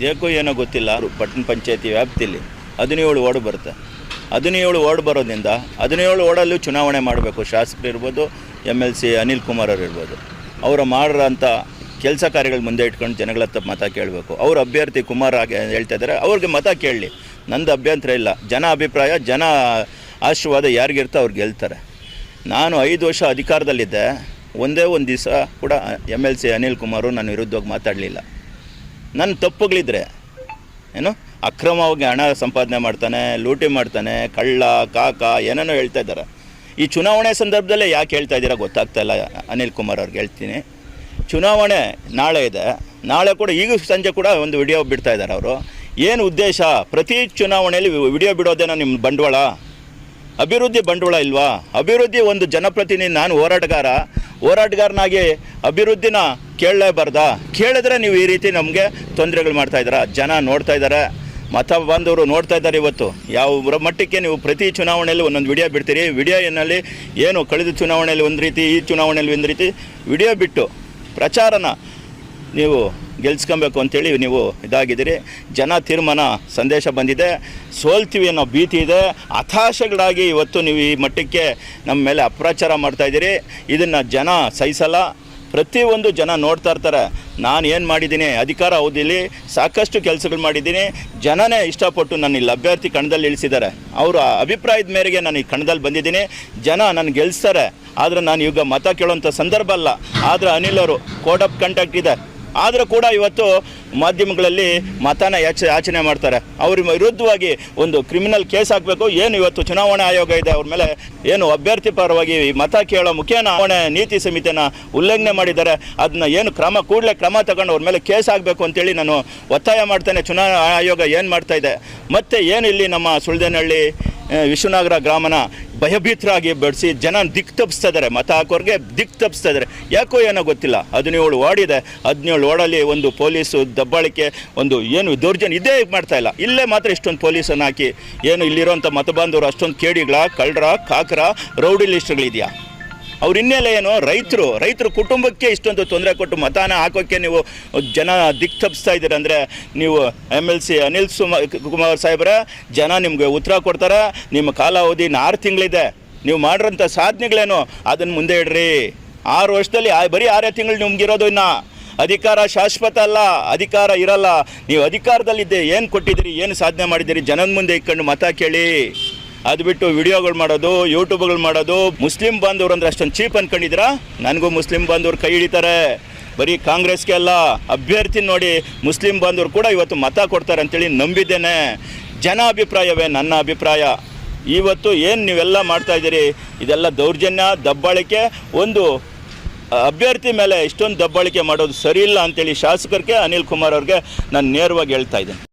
ದೇಕೋ ಏನೋ ಗೊತ್ತಿಲ್ಲ. ಪಟ್ಟಣ ಪಂಚಾಯತಿ ವ್ಯಾಪ್ತಿಯಲ್ಲಿ ಹದಿನೇಳು ವಾರ್ಡ್ ಬರುತ್ತೆ. ಹದಿನೇಳು ವಾರ್ಡ್ ಬರೋದ್ರಿಂದ ಹದಿನೇಳು ವಾರ್ಡಲ್ಲೂ ಚುನಾವಣೆ ಮಾಡಬೇಕು. ಶಾಸಕರು ಇರ್ಬೋದು, M L C Anil Kumar ಅವರು ಇರ್ಬೋದು. ಅವರ ಮಾಡಿರೋಂಥ ಕೆಲಸ ಕಾರ್ಯಗಳು ಮುಂದೆ ಇಟ್ಕೊಂಡು ಜನಗಳ ಹತ್ರ ಮತ ಕೇಳಬೇಕು. ಅವ್ರ ಅಭ್ಯರ್ಥಿ ಕುಮಾರ್ ಆಗಿ ಹೇಳ್ತಾ ಇದ್ದಾರೆ. ಅವ್ರಿಗೆ ಮತ ಕೇಳಲಿ. ನಂದು ಅಭ್ಯಂತರ ಇಲ್ಲ. ಜನ ಅಭಿಪ್ರಾಯ, ಜನ ಆಶೀರ್ವಾದ ಯಾರಿಗಿರ್ತೋ ಅವ್ರು ಗೆಲ್ತಾರೆ. ನಾನು ಐದು ವರ್ಷ ಅಧಿಕಾರದಲ್ಲಿದ್ದೆ. ಒಂದೇ ಒಂದು ದಿವಸ ಕೂಡ M L C Anil Kumar ನನ್ನ ವಿರುದ್ಧವಾಗಿ ಮಾತಾಡಲಿಲ್ಲ. ನನ್ನ ತಪ್ಪುಗಳಿದ್ರೆ, ಏನು, ಅಕ್ರಮವಾಗಿ ಹಣ ಸಂಪಾದನೆ ಮಾಡ್ತಾನೆ, ಲೂಟಿ ಮಾಡ್ತಾನೆ, ಕಳ್ಳ, ಕಾಕ, ಏನೇನೋ ಹೇಳ್ತಾ ಇದ್ದಾರೆ. ಈ ಚುನಾವಣೆ ಸಂದರ್ಭದಲ್ಲೇ ಯಾಕೆ ಹೇಳ್ತಾ ಇದ್ದೀರಾ ಗೊತ್ತಾಗ್ತಾ ಇಲ್ಲ, ಅನಿಲ್ ಕುಮಾರ್ ಅವ್ರಿಗೆ ಹೇಳ್ತೀನಿ. ಚುನಾವಣೆ ನಾಳೆ ಇದೆ. ನಾಳೆ ಕೂಡ ಈಗ ಸಂಜೆ ಕೂಡ ಒಂದು ವಿಡಿಯೋ ಬಿಡ್ತಾ ಇದ್ದಾರೆ ಅವರು. ಏನು ಉದ್ದೇಶ? ಪ್ರತಿ ಚುನಾವಣೆಯಲ್ಲಿ ವಿಡಿಯೋ ಬಿಡೋದೇನೋ ನಿಮ್ಮ ಬಂಡವಾಳ? ಅಭಿವೃದ್ಧಿ ಬಂಡವಾಳ ಇಲ್ವಾ? ಅಭಿವೃದ್ಧಿ ಒಂದು ಜನಪ್ರತಿನಿಧಿ, ನಾನು ಹೋರಾಟಗಾರ. ಹೋರಾಟಗಾರನಾಗಿ ಅಭಿವೃದ್ಧಿನ ಕೇಳಲೇಬಾರ್ದಾ. ಕೇಳಿದ್ರೆ ನೀವು ಈ ರೀತಿ ನಮಗೆ ತೊಂದರೆಗಳು ಮಾಡ್ತಾ ಇದ್ದಾರೆ. ಜನ ನೋಡ್ತಾ ಇದ್ದಾರೆ. ಮತ ಬಂದವರು ನೋಡ್ತಾ ಇದ್ದಾರೆ ಇವತ್ತು. ಯಾವ ಮಟ್ಟಕ್ಕೆ ನೀವು ಪ್ರತಿ ಚುನಾವಣೆಯಲ್ಲಿ ಒಂದೊಂದು ವಿಡಿಯೋ ಬಿಡ್ತೀರಿ. ವಿಡಿಯೋನಲ್ಲಿ ಏನು ಕಳೆದ ಚುನಾವಣೆಯಲ್ಲಿ ಒಂದು ರೀತಿ, ಈ ಚುನಾವಣೆಯಲ್ಲಿ ಒಂದು ರೀತಿ ವಿಡಿಯೋ ಬಿಟ್ಟು ಪ್ರಚಾರನ ನೀವು ಗೆಲ್ಸ್ಕೊಬೇಕು ಅಂತೇಳಿ ನೀವು ಇದಾಗಿದ್ದೀರಿ. ಜನ ತೀರ್ಮಾನ ಸಂದೇಶ ಬಂದಿದೆ. ಸೋಲ್ತೀವಿ ಅನ್ನೋ ಭೀತಿ ಇದೆ. ಹತಾಶಗಳಾಗಿ ಇವತ್ತು ನೀವು ಈ ಮಟ್ಟಕ್ಕೆ ನಮ್ಮ ಮೇಲೆ ಅಪ್ರಾಚಾರ ಮಾಡ್ತಾಯಿದ್ದೀರಿ ಇದನ್ನು ಜನ ಸಹಿಸಲ್ಲ. ಪ್ರತಿಯೊಂದು ಜನ ನೋಡ್ತಾ ಇರ್ತಾರೆ. ನಾನು ಏನು ಮಾಡಿದ್ದೀನಿ? ಅಧಿಕಾರ ಅವಧಿಯಲ್ಲಿ ಸಾಕಷ್ಟು ಕೆಲಸಗಳು ಮಾಡಿದ್ದೀನಿ. ಜನನೇ ಇಷ್ಟಪಟ್ಟು ನನ್ನ ಇಲ್ಲಿ ಅಭ್ಯರ್ಥಿ ಕಣದಲ್ಲಿ ಇಳಿಸಿದ್ದಾರೆ. ಅವರ ಅಭಿಪ್ರಾಯದ ಮೇರೆಗೆ ನಾನು ಈ ಕಣದಲ್ಲಿ ಬಂದಿದ್ದೀನಿ. ಜನ ನನ್ನ ಗೆಲ್ಲಿಸ್ತಾರೆ ಆದರೆ ನಾನು ಈಗ ಮತ ಕೇಳೋಂಥ ಸಂದರ್ಭ ಅಲ್ಲ. ಆದರೆ ಅನಿಲ್ ಅವರು ಕೋಡ್ ಆಫ್ ಕಂಟ್ಯಾಕ್ಟ್ ಇದೆ. ಆದರೂ ಕೂಡ ಇವತ್ತು ಮಾಧ್ಯಮಗಳಲ್ಲಿ ಮತನ ಯಾಚ ಯಾಚನೆ ಮಾಡ್ತಾರೆ. ಅವ್ರ ವಿರುದ್ಧವಾಗಿ ಒಂದು ಕ್ರಿಮಿನಲ್ ಕೇಸ್ ಹಾಕಬೇಕು, ಏನು ಇವತ್ತು ಚುನಾವಣಾ ಆಯೋಗ ಇದೆ, ಅವ್ರ ಮೇಲೆ ಏನು ಅಭ್ಯರ್ಥಿ ಪರವಾಗಿ ಮತ ಕೇಳೋ ಮುಖ್ಯ ಚುನಾವಣೆ ನೀತಿ ಸಮಿತಿನ ಉಲ್ಲಂಘನೆ ಮಾಡಿದ್ದಾರೆ. ಅದನ್ನ ಏನು ಕ್ರಮ, ಕೂಡಲೇ ಕ್ರಮ ತಗೊಂಡು ಅವ್ರ ಮೇಲೆ ಕೇಸ್ ಆಗಬೇಕು ಅಂತೇಳಿ ನಾನು ಒತ್ತಾಯ ಮಾಡ್ತೇನೆ. ಚುನಾವಣಾ ಆಯೋಗ ಏನು ಮಾಡ್ತಾ ಇದೆ? ಮತ್ತೆ ಏನು ಇಲ್ಲಿ ನಮ್ಮ ಸುಳ್ದೇನಹಳ್ಳಿ ವಿಶ್ವನಗರ ಗ್ರಾಮನ ಭಯಭೀತರಾಗಿ ಬಡಿಸಿ ಜನ ದಿಕ್ ತಪ್ಪಿಸ್ತಾ ಇದ್ದಾರೆ ಮತ ಹಾಕೋರಿಗೆ ದಿಕ್ ತಪ್ಪಿಸ್ತಾ ಇದ್ದಾರೆ ಯಾಕೋ ಏನೋ ಗೊತ್ತಿಲ್ಲ. ಹದಿನೇಳು ವಾರ್ಡಿದೆ ಹದಿನೇಳು ವಾರ್ಡಲ್ಲಿ ಒಂದು ಪೊಲೀಸು ದಬ್ಬಾಳಿಕೆ, ಒಂದು ಏನು ದೌರ್ಜನ್ಯ ಇದೇ ಮಾಡ್ತಾ ಇಲ್ಲ. ಇಲ್ಲೇ ಮಾತ್ರ ಇಷ್ಟೊಂದು ಪೊಲೀಸನ್ನು ಹಾಕಿ, ಏನು ಇಲ್ಲಿರೋಂಥ ಮತಬಾಂಧವರು ಅಷ್ಟೊಂದು ಕೇಡಿಗಳ, ಕಳ್ಳರ, ಕಾಕರ, ರೌಡಿ ಲಿಸ್ಟ್ಗಳಿದೆಯಾ? ಅವ್ರ ಹಿನ್ನೆಲೆ ಏನು? ರೈತರು ರೈತರು ಕುಟುಂಬಕ್ಕೆ ಇಷ್ಟೊಂದು ತೊಂದರೆ ಕೊಟ್ಟು ಮತಾನ ಹಾಕೋಕ್ಕೆ ನೀವು ಜನ ದಿಕ್ ತಪ್ಪಿಸ್ತಾ ಇದ್ದೀರ? ಅಂದರೆ ನೀವು M L C Anil Kumar ಸಾಹೇಬ್ರ, ಜನ ನಿಮಗೆ ಉತ್ತರ ಕೊಡ್ತಾರೆ. ನಿಮ್ಮ ಕಾಲಾವಧಿ ಇನ್ನು ಆರು ತಿಂಗಳಿದೆ. ನೀವು ಮಾಡಿರೋಂಥ ಸಾಧನೆಗಳೇನು? ಅದನ್ನು ಮುಂದೆ ಇಡ್ರಿ. ಆರು ವರ್ಷದಲ್ಲಿ ಬರೀ ಆರೇ ತಿಂಗಳು ನಿಮ್ಗಿರೋದು ಇನ್ನು. ಅಧಿಕಾರ ಶಾಶ್ವತ ಅಲ್ಲ, ಅಧಿಕಾರ ಇರಲ್ಲ. ನೀವು ಅಧಿಕಾರದಲ್ಲಿದ್ದೆ ಏನು ಕೊಟ್ಟಿದ್ದೀರಿ, ಏನು ಸಾಧನೆ ಮಾಡಿದ್ದೀರಿ? ಜನದ ಮುಂದೆ ಇಟ್ಕೊಂಡು ಮತ ಕೇಳಿ. ಅದು ಬಿಟ್ಟು ವಿಡಿಯೋಗಳು ಮಾಡೋದು ಯೂಟ್ಯೂಬ್ಗಳು ಮಾಡೋದು, ಮುಸ್ಲಿಂ ಬಾಂಧವ್ರು ಅಂದ್ರೆ ಅಷ್ಟೊಂದು ಚೀಪ್ ಅನ್ಕೊಂಡಿದ್ದೀರಾ? ನನಗೂ ಮುಸ್ಲಿಂ ಬಾಂಧವ್ರು ಕೈ ಹಿಡಿತಾರೆ. ಬರೀ ಕಾಂಗ್ರೆಸ್ಗೆ ಅಲ್ಲ ಅಭ್ಯರ್ಥಿ ನೋಡಿ ಮುಸ್ಲಿಂ ಬಾಂಧವರು ಕೂಡ ಇವತ್ತು ಮತ ಕೊಡ್ತಾರೆ ಅಂತೇಳಿ ನಂಬಿದ್ದೇನೆ. ಜನ ಅಭಿಪ್ರಾಯವೇ ನನ್ನ ಅಭಿಪ್ರಾಯ. ಇವತ್ತು ಏನು ನೀವೆಲ್ಲ ಮಾಡ್ತಾ ಇದ್ದೀರಿ? ಇದೆಲ್ಲ ದೌರ್ಜನ್ಯ, ದಬ್ಬಾಳಿಕೆ. ಒಂದು ಅಭ್ಯರ್ಥಿ ಮೇಲೆ ಇಷ್ಟೊಂದು ದಬ್ಬಾಳಿಕೆ ಮಾಡೋದು ಸರಿ ಇಲ್ಲ ಅಂತೇಳಿ ಶಾಸಕರಿಗೆ ಅನಿಲ್ ಕುಮಾರ್ ಅವ್ರಿಗೆ ನಾನು ನೇರವಾಗಿ ಹೇಳ್ತಾ ಇದ್ದೇನೆ.